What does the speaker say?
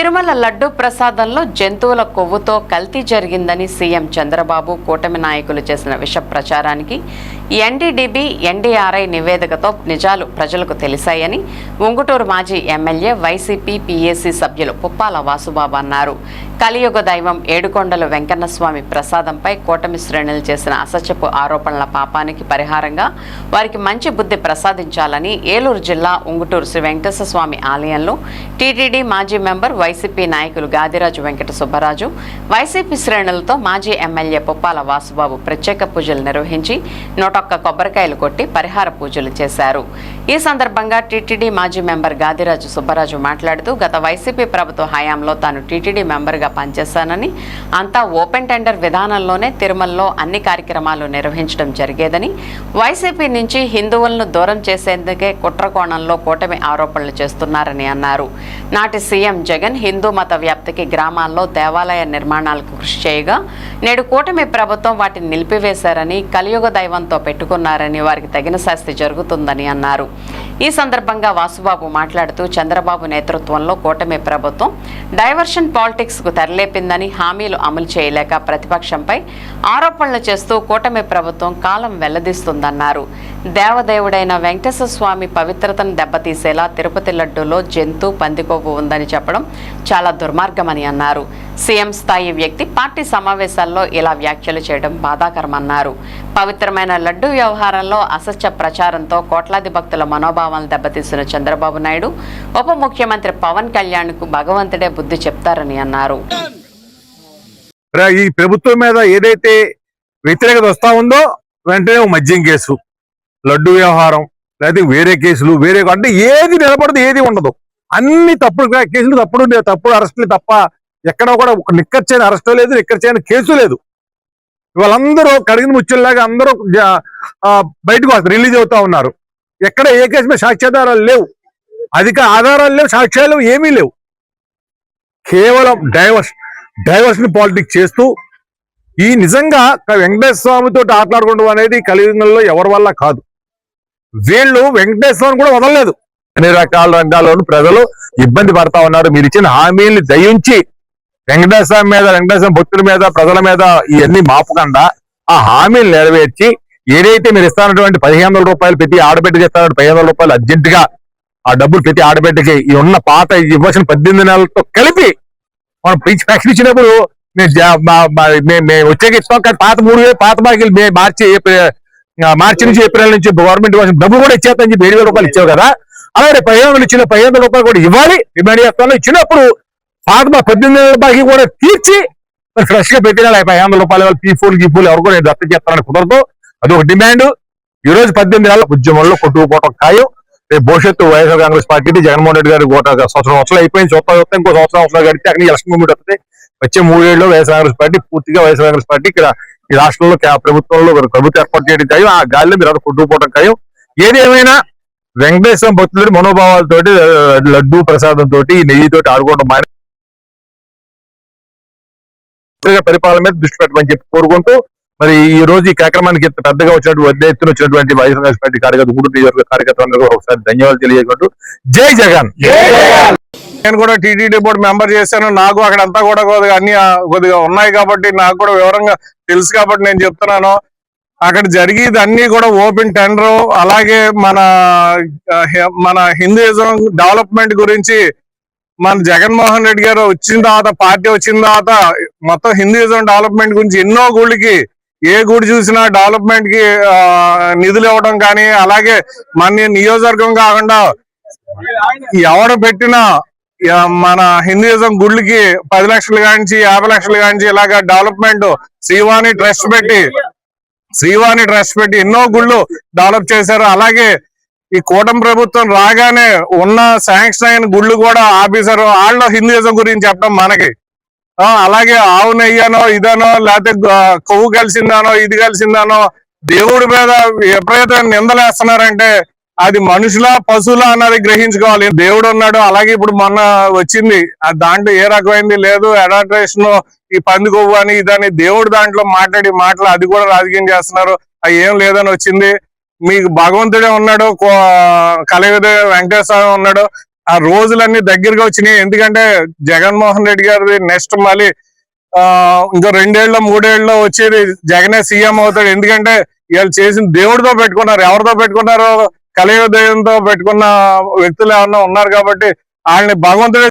తిరుమల లడ్డు ప్రసాదంలో జంతువుల కొవ్వుతో కల్తీ జరిగిందని సీఎం చంద్రబాబు కూటమి నాయకులు చేసిన విష ప్రచారానికి ఎన్డీడీబీ ఎన్డీఆర్ఐ నివేదికతో నిజాలు ప్రజలకు తెలిసాయని ఉంగుటూరు మాజీ ఎమ్మెల్యే వైసీపీ పీఏసీ సభ్యులు పుప్పాల వాసుబాబు అన్నారు. కలియుగ దైవం ఏడుకొండల వెంకన్నస్వామి ప్రసాదంపై కూటమి శ్రేణులు చేసిన అసత్యపు ఆరోపణల పాపానికి పరిహారంగా వారికి మంచి బుద్ధి ప్రసాదించాలని ఏలూరు జిల్లా ఉంగుటూరు శ్రీ వెంకటేశ్వర స్వామి ఆలయంలో టీటీడీ మాజీ మెంబర్ వైసీపీ నాయకులు గాదిరాజు వెంకట సుబ్బరాజు వైసీపీ శ్రేణులతో మాజీ ఎమ్మెల్యే పుప్పాల వాసుబాబు ప్రత్యేక పూజలు నిర్వహించి నూట నూటొక్క కొబ్బరికాయలు కొట్టి పరిహార పూజలు చేశారు. ఈ సందర్భంగా టీటీడీ మాజీ మెంబర్ గాదిరాజు సుబ్బరాజు మాట్లాడుతూ గత వైసీపీ ప్రభుత్వ హయాంలో తాను టీటీడీ మెంబర్గా పనిచేశానని అంతా ఓపెన్ టెండర్ విధానంలోనే తిరుమలలో అన్ని కార్యక్రమాలు నిర్వహించడం జరిగేదని వైసీపీ నుంచి హిందువులను దూరం చేసేందుకే కుట్రకోణంలో కూటమి ఆరోపణలు చేస్తున్నారని అన్నారు. నాటి సీఎం జగన్ హిందూ మత వ్యాప్తికి గ్రామాల్లో దేవాలయ నిర్మాణాలకు కృషి చేయగా నేడు కూటమి ప్రభుత్వం వాటిని నిలిపివేశారని కలియుగ దైవంతో పెట్టుకున్నారని వారికి తగిన శాస్తి జరుగుతుందని అన్నారు. ఈ సందర్భంగా వాసుబాబు మాట్లాడుతూ చంద్రబాబు నేతృత్వంలో కూటమి ప్రభుత్వం డైవర్షన్ పాలిటిక్స్కు తెరలేపిందని హామీలు అమలు చేయలేక ప్రతిపక్షంపై ఆరోపణలు చేస్తూ కూటమి ప్రభుత్వం కాలం వెల్లదీస్తుందన్నారు. దేవదేవుడైన వెంకటేశ్వర స్వామి పవిత్రతను దెబ్బతీసేలా తిరుపతి లడ్డూలో జంతు పందికొవ్వు ఉందని చెప్పడం చాలా దుర్మార్గమని అన్నారు. సీఎం స్థాయి వ్యక్తి పార్టీ సమావేశాల్లో ఇలా వ్యాఖ్యలు చేయడం బాధాకరమన్నారు. పవిత్రమైన లడ్డు వ్యవహారంలో అసత్య ప్రచారంతో కోట్లాది భక్తుల మనోభావాలను దెబ్బతీసిన చంద్రబాబు నాయుడు ఉప ముఖ్యమంత్రి పవన్ కళ్యాణ్కు భగవంతుడే బుద్ధి చెప్తారని అన్నారు. ఈ ప్రభుత్వం మీద ఏదైతే వ్యతిరేకత వస్తా ఉందో వెంటనే ఓ మద్యం కేసు లడ్డు వ్యవహారం లేకపోతే వేరే కేసులు వేరే అంటే ఏది నిలబడదు ఏది ఉండదు. అన్ని తప్పుడు కేసులు తప్పుడు తప్పుడు అరెస్టులు తప్ప ఎక్కడ కూడా ఒక నిక్కర్ చేయని అరెస్టు లేదు నిక్కర్ చేయని కేసు లేదు. వాళ్ళందరూ కడిగిన ముచ్చుల్లాగా అందరూ బయటకు వస్తారు రిలీజ్ అవుతా ఉన్నారు. ఎక్కడ ఏ కేసు మీద సాక్ష్యాధారాలు లేవు. అధిక ఆధారాలు లేవు సాక్ష్యాలు ఏమీ లేవు. కేవలం డైవర్స్ డైవర్షన్ పాలిటిక్స్ చేస్తూ ఈ నిజంగా వెంకటేశ్వర స్వామితో ఆటలాడుకోవడం అనేది కలియుగంలో ఎవరి వల్ల కాదు. వీళ్ళు వెంకటేశ్వర కూడా వదలలేదు. అన్ని రకాల రంగాల్లోనూ ప్రజలు ఇబ్బంది పడతా ఉన్నారు. మీరు ఇచ్చిన హామీల్ని దయించి వెంకటేశ్వర మీద వెంకటేశ్వర భక్తుల మీద ప్రజల మీద ఇవన్నీ మాపకుండా ఆ హామీలు నెరవేర్చి ఏదైతే మీరు ఇస్తానటువంటి పదిహేను వందల రూపాయలు ప్రతి ఆడబిడ్డకి ఇస్తానంటే పదిహేను వందల రూపాయలు అర్జెంటుగా ఆ డబ్బులు ప్రతి ఆడబిడ్డకి ఈ ఉన్న పాత ఇవ్వాల్సిన పద్దెనిమిది నెలలతో కలిపి మనం పిచ్చి ఫ్యాక్షన్ ఇచ్చినప్పుడు మేము వచ్చాక మేము ఇస్తాం కానీ పాత మూడు వేలు పాత బాకీలు మే- మార్చి ఏప్రిల్ మార్చి నుంచి ఏప్రిల్ నుంచి గవర్నమెంట్ ఇవ్వాల్సిన డబ్బులు కూడా ఇచ్చేస్తామని చెప్పి ఏడు రూపాయలు ఇచ్చావు కదా? అలాగే పదిహేను వందలు ఇచ్చిన పదిహేను రూపాయలు కూడా ఇవ్వాలి డిమాండ్ చేస్తాను. ఇచ్చినప్పుడు ఫాతిమా పద్దెనిమిది వేల రూపాయలకి కూడా తీర్చి మరి ఫ్రెష్గా పెట్టిన ఐదు వందల రూపాయలు పీ ఫోన్ గీ ఫోన్ ఎవరు కూడా నేను దత్త చేస్తానని కుదరదు. అది ఒక డిమాండ్. ఈ రోజు పద్దెనిమిది నెలల ఉద్యమంలో కొట్టుకుపోవటం ఖాయం. రేపు భవిష్యత్తు వైఎస్ఆర్ కాంగ్రెస్ పార్టీకి జగన్మోహన్ రెడ్డి గారు సంవత్సరం సంవత్సరాలు అయిపోయింది. చూస్తా చూస్తే ఇంకో సంవత్సరం సంవత్సరాలు గడితే అక్కడ ఎలక్షన్ మూమెంట్ వస్తుంది. వచ్చే మూడేళ్ళలో వైఎస్ఆర్ కాంగ్రెస్ పార్టీ పూర్తిగా వైఎస్ఆర్ కాంగ్రెస్ పార్టీ ఇక్కడ ఈ రాష్ట్రంలో ప్రభుత్వంలో ప్రభుత్వం ఏర్పాటు చేయడం ఖాయం. ఆ గాలిలో మీరు అక్కడ కొట్టుకుపోవడం ఖాయం. ఏది ఏమైనా వెంకటేశ్వర భక్తులు మనోభావాలతోటి లడ్డూ ప్రసాదం తోటి నెయ్యితోటి ఆడుకోవడం మాని పరిపాలన మీద దృష్టి పెట్టమని చెప్పి కోరుకుంటూ మరి ఈ రోజు ఈ కార్యక్రమానికి పెద్దగా వచ్చినటువంటి పెద్ద ఎత్తున వచ్చినటువంటి వైఎస్ఆర్ కాంగ్రెస్ పార్టీ కార్యకర్త మూడు నియోజకవర్గ కార్యకర్తలందరూ ఒకసారి ధన్యవాదాలు తెలియజేసుకుంటూ జై జగన్! నేను కూడా టీటీడీ బోర్డు మెంబర్ చేశాను. నాకు అక్కడ అంతా కూడా కొద్దిగా అన్ని కొద్దిగా ఉన్నాయి కాబట్టి నాకు కూడా వివరంగా తెలుసు కాబట్టి నేను చెప్తున్నాను. అక్కడ జరిగేది అన్ని కూడా ఓపెన్ టెండర్. అలాగే మన మన హిందూయిజం డెవలప్మెంట్ గురించి మన జగన్మోహన్ రెడ్డి గారు వచ్చిన తర్వాత పార్టీ వచ్చిన తర్వాత మొత్తం హిందూయిజం డెవలప్మెంట్ గురించి ఎన్నో గుళ్ళకి ఏ గుడి చూసినా డెవలప్మెంట్కి నిధులు ఇవ్వడం కానీ అలాగే మన నియోజకవర్గం కాకుండా ఎవరు పెట్టినా మన హిందూయిజం గుళ్ళకి పది లక్షలు కాంచి యాభై లక్షలు కాంచి ఇలాగా డెవలప్మెంట్ శ్రీవాణి ట్రస్ట్ పెట్టి శ్రీవాణి ట్రస్ట్ పెట్టి ఎన్నో గుళ్ళు డెవలప్ చేశారు. అలాగే ఈ కూటమి ప్రభుత్వం రాగానే ఉన్న శాంక్షన్ అయిన గుళ్ళు కూడా ఆపేశారు వాళ్ళు హిందూయిజం గురించి చెప్పడం మనకి. ఆ, అలాగే ఆవు నెయ్యనో ఇదనో లేకపోతే కొవ్వు కలిసిందానో ఇది కలిసిందానో దేవుడి మీద ఎప్పుడైతే నిందలేస్తున్నారంటే అది మనుషుల పశువుల అన్నది గ్రహించుకోవాలి. దేవుడు ఉన్నాడు అలాగే ఇప్పుడు మొన్న వచ్చింది. ఆ దాంట్లో ఏ రకమైంది లేదు అడాట్రేషన్ ఈ పంది కొవ్వు అని ఇదని దేవుడు దాంట్లో మాట్లాడి మాటలు అది కూడా రాజకీయం చేస్తున్నారు. అది ఏం లేదని వచ్చింది. మీకు భగవంతుడే ఉన్నాడు కలయుదే వెంకటేశ్వర ఉన్నాడు. ఆ రోజులన్నీ దగ్గరగా వచ్చినాయి. ఎందుకంటే జగన్మోహన్ రెడ్డి గారి నెక్స్ట్ మళ్ళీ ఆ ఇంకో రెండేళ్ళు మూడేళ్ళలో వచ్చేది జగనే సీఎం అవుతాడు. ఎందుకంటే వీళ్ళు చేసిన దేవుడితో పెట్టుకున్నారు. ఎవరితో పెట్టుకున్నారో? కలియుగ దేవంతో పెట్టుకున్న వ్యక్తులు ఏమన్నా ఉన్నారు కాబట్టి వాళ్ళని భగవంతుడే